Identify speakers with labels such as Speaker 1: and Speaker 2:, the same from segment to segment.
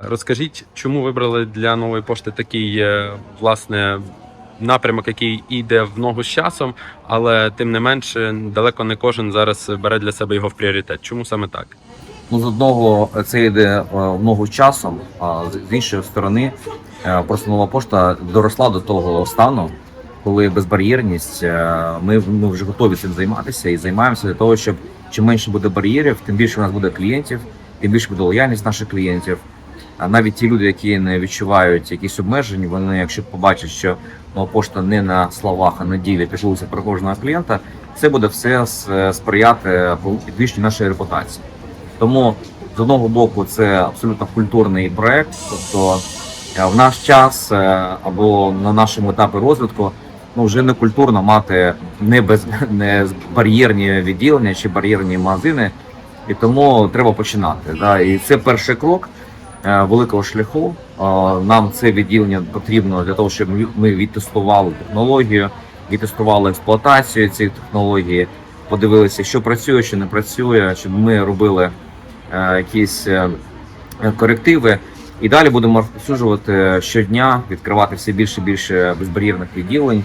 Speaker 1: Розкажіть, чому вибрали для нової пошти такий е, власне напрямок, який йде в ногу з часом, але тим не менше далеко не кожен зараз бере для себе його в пріоритет. Чому саме так?
Speaker 2: Ну, з одного е, це йде е, в ногу з часом, а з- іншої сторони, просто нова пошта доросла до того стану, коли безбар'єрність, ми, ми вже готові цим займатися і займаємося для того, щоб чим менше буде бар'єрів, тим більше у нас буде клієнтів, тим більше буде лояльність наших клієнтів. Навіть ті люди, які не відчувають якісь обмежень, вони, якщо побачать, що нова пошта не на словах, а на ділі піклується про кожного клієнта, це буде все сприяти підвищенню нашої репутації. Тому з одного боку це абсолютно культурний проект. Тобто е, в наш час е, або на нашому етапі розвитку ну вже не культурно мати не без не бар'єрні відділення чи бар'єрні магазини, і тому треба починати. Да? І це перший крок е, великого шляху. Е, Нам це відділення потрібно для того, щоб ми- відтестували технологію, відтестували експлуатацію цієї технології, подивилися, що працює, що не працює, щоб ми робили е, якісь е, корективи. І далі будемо розповсюджувати щодня, відкривати все більше і більше безбар'єрних відділень,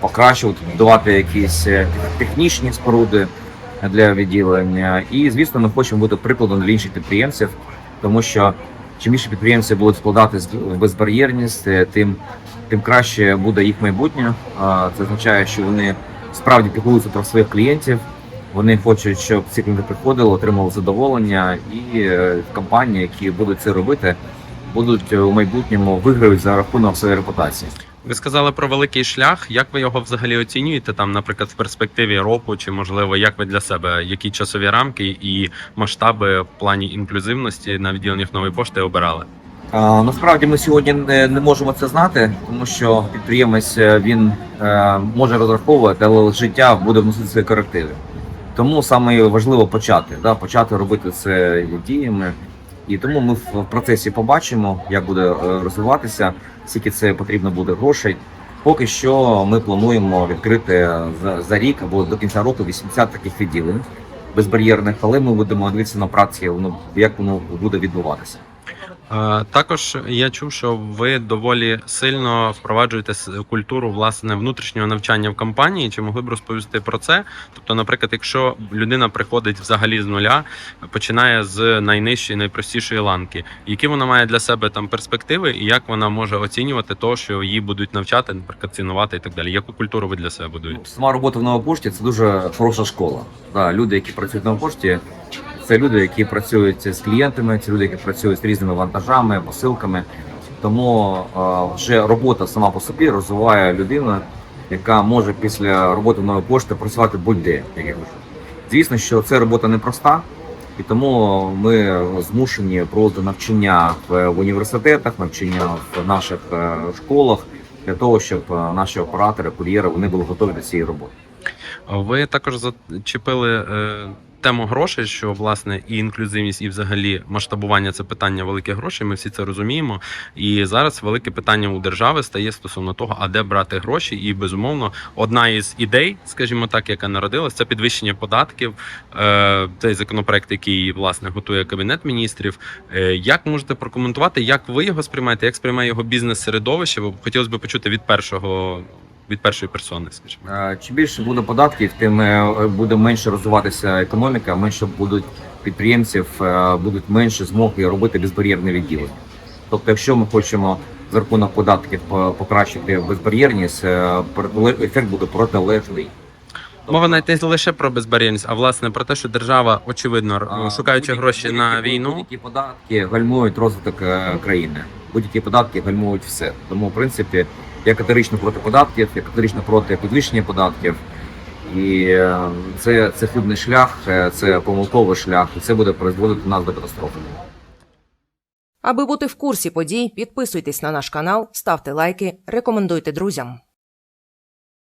Speaker 2: покращувати, будувати якісь е, технічні споруди для відділення. І, звісно, ми хочемо бути прикладом для інших підприємців, тому що чим більше підприємці будуть вкладатись в безбар'єрність, е, тим, тим краще буде їх майбутнє. Це означає, що вони справді піклуються про своїх клієнтів. Вони хочуть, щоб ці клієнти приходили, отримали задоволення, і е, компанії, які будуть це робити, будуть е, у майбутньому виграють за рахунок своєї репутації.
Speaker 1: Ви сказали про великий шлях. Як ви його взагалі оцінюєте? Там, наприклад, в перспективі року, чи можливо, як ви для себе, які часові рамки і масштаби в плані інклюзивності на відділеннях нової пошти обирали?
Speaker 2: А, насправді ми сьогодні не, не можемо це знати, тому що підприємець е, він е, може розраховувати, але життя буде вносити свої корективи. Тому саме важливо почати, да, почати робити це діями. І тому ми в процесі побачимо, як буде е, розвиватися, скільки це потрібно буде грошей. Поки що ми плануємо відкрити за, за рік або до кінця року 80 таких відділень безбар'єрних, але ми будемо дивитися на праці, воно як воно буде відбуватися.
Speaker 1: Також я чув, що ви доволі сильно впроваджуєте культуру власне внутрішнього навчання в компанії. Чи могли б розповісти про це? Тобто, наприклад, якщо людина приходить взагалі з нуля, починає з найнижчої, найпростішої ланки, які вона має для себе там перспективи, і як вона може оцінювати то, що її будуть навчати, наприклад, цінувати і так далі. Яку культуру ви для себе будуєте?
Speaker 2: Сама робота в Новопошті це дуже хороша школа. Да, люди, які працюють в Новопошті, це люди, які працюють з клієнтами, це люди, які працюють з різними вантажами, посилками. Тому е, вже робота сама по собі розвиває людину, яка може після роботи нової пошти працювати будь-де, як я кажу. Звісно, що це робота непроста, і тому ми змушені проводити навчання в, університетах, навчання в наших е, школах для того, щоб е, наші оператори, кур'єри вони були готові до цієї роботи.
Speaker 1: Ви також зачепили тему грошей, що власне і інклюзивність, і взагалі масштабування це питання великих грошей. Ми всі це розуміємо. І зараз велике питання у держави стає стосовно того, а де брати гроші. І безумовно, одна із ідей, скажімо так, яка народилась, це підвищення податків. Е, цей законопроект, який власне готує кабінет міністрів. Е, як можете прокоментувати, як ви його сприймаєте, як сприймає його бізнес-середовище? Хотілося б почути від першого від першої персони, скажімо.
Speaker 2: Чим більше буде податків, тим е, буде менше розвиватися економіка, менше будуть підприємців, е, будуть менше змоги робити безбар'єрне відділення. Тобто, якщо ми хочемо за рахунок податків по- покращити безбар'єрність, е, ефект буде протилежний.
Speaker 1: Мова навіть не лише про безбар'єрність, а власне про те, що держава, очевидно, шукаючи гроші на війну,
Speaker 2: Будь-які податки гальмують розвиток країни. Будь-які податки гальмують все. Тому, в принципі, я категорично проти податків, я категорично проти підвищення податків. І е, це, це хибний шлях, е, це помилковий шлях, і це буде призводити нас до катастрофи.
Speaker 3: Аби бути в курсі подій, підписуйтесь на наш канал, ставте лайки, рекомендуйте друзям.